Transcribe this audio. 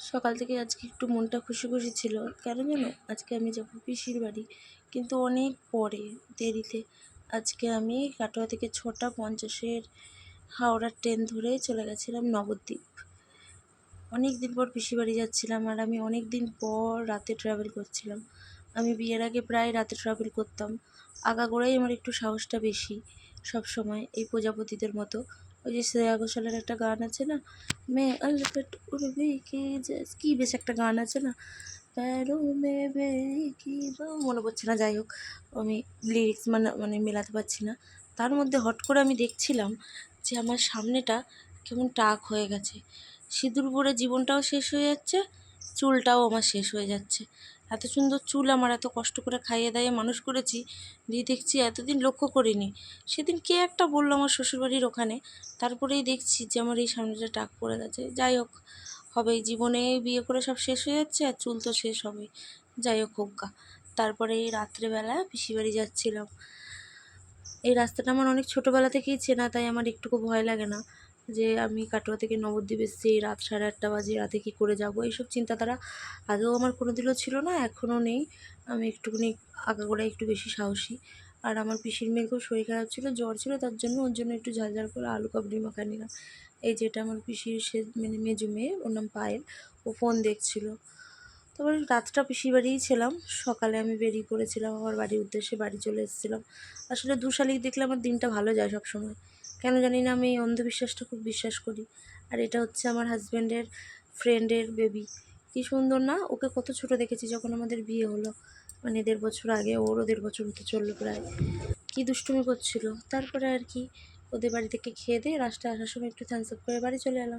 সকাল থেকে আজকে একটু মনটা খুশি খুশি ছিল। কেন জানো? আজকে আমি যাব পিসির বাড়ি। কিন্তু অনেক পরে, দেরিতে। আজকে আমি কাটোয়া থেকে ছটা পঞ্চাশের হাওড়ার ট্রেন ধরে চলে গেছিলাম নবদ্বীপ। অনেক দিন পর পিসি বাড়ি যাচ্ছিলাম আর আমি অনেক দিন পর রাতে ট্রাভেল করছিলাম। আমি বিয়ের আগে প্রায় রাতে ট্রাভেল করতাম। আগাগোড়াই আমার একটু সাহসটা বেশি সব সময় এই প্রজাপতিদের মতো। ওই যে শ্রেয়া ঘোষালের একটা গান আছে না মে অলপট উড়বি কি কি বেশ একটা গান আছে না মনে পড়ছে না, যাই হোক, আমি লিরিক্স মানে মানে মেলাতে পারছি না। তার মধ্যে হট করে আমি দেখছিলাম যে আমার সামনেটা কেমন টাক হয়ে গেছে। সিঁদুর পরে জীবনটাও শেষ হয়ে যাচ্ছে, চুলটাও আমার শেষ হয়ে যাচ্ছে। এত সুন্দর চুল আমার, এত কষ্ট করে খাইয়ে দাইয়ে মানুষ করেছি, দিয়ে দেখছি এতদিন লক্ষ্য করিনি। সেদিন কে একটা বলল আমার শ্বশুরবাড়ির ওখানে, তারপরেই দেখছি যে আমার এই সামনেটা টাক পড়ে গেছে। যাই হোক, হবে জীবনে বিয়ে করে সব শেষ হয়ে যাচ্ছে আর চুল তো শেষ হবেই যাই হোক হোক্কা তারপরে এই রাত্রেবেলা পিসি বাড়ি যাচ্ছিলাম। এই রাস্তাটা আমার অনেক ছোটোবেলা থেকেই চেনা, তাই আমার একটুকু ভয় লাগে না। যে আমি কাটোয়া থেকে নবদ্বীপ এসেছি, রাত সাড়ে আটটা বাজে, রাতে কী করে যাব? এইসব চিন্তাধারা আগেও আমার কোনো দিনও ছিল না, এখনও নেই। আমি একটুখানি আগাগোড়ায় একটু বেশি সাহসী। আর আমার পিসির মেয়ের খুব শরীর খারাপ ছিল, জ্বর ছিল, তার জন্য ওর জন্য একটু ঝাল ঝাল করে আলু কাবলি মাখা নিলাম। এই যেটা আমার পিসির সে মানে মেজো মেয়ে, ওর নাম পায়েল, ও ফোন দেখছিল। তারপরে রাতটা পিসির বাড়িই ছিলাম। সকালে আমি বেরিয়ে পড়েছিলাম আমার বাড়ির উদ্দেশ্যে বাড়ি চলে এসেছিলাম। আসলে দু শালিক দেখলে আমার দিনটা ভালো যায় সব সময় কেন জানি না আমি এই অন্ধবিশ্বাসটা খুব বিশ্বাস করি। আর এটা হচ্ছে আমার হাজব্যান্ডের ফ্রেন্ডের বেবি কি সুন্দর না? ওকে কত ছোট দেখেছি যখন আমাদের বিয়ে হলো। মানে দেড় বছর আগে, ওরও দেড় বছর হতে চলল প্রায়। কি দুষ্টুমি করছিল। তারপরে আর কি ওদের বাড়ি থেকে খেয়ে দিয়ে রাস্তায় আসার সময় একটু থ্যান্স আপ করে বাড়ি চলে এলাম।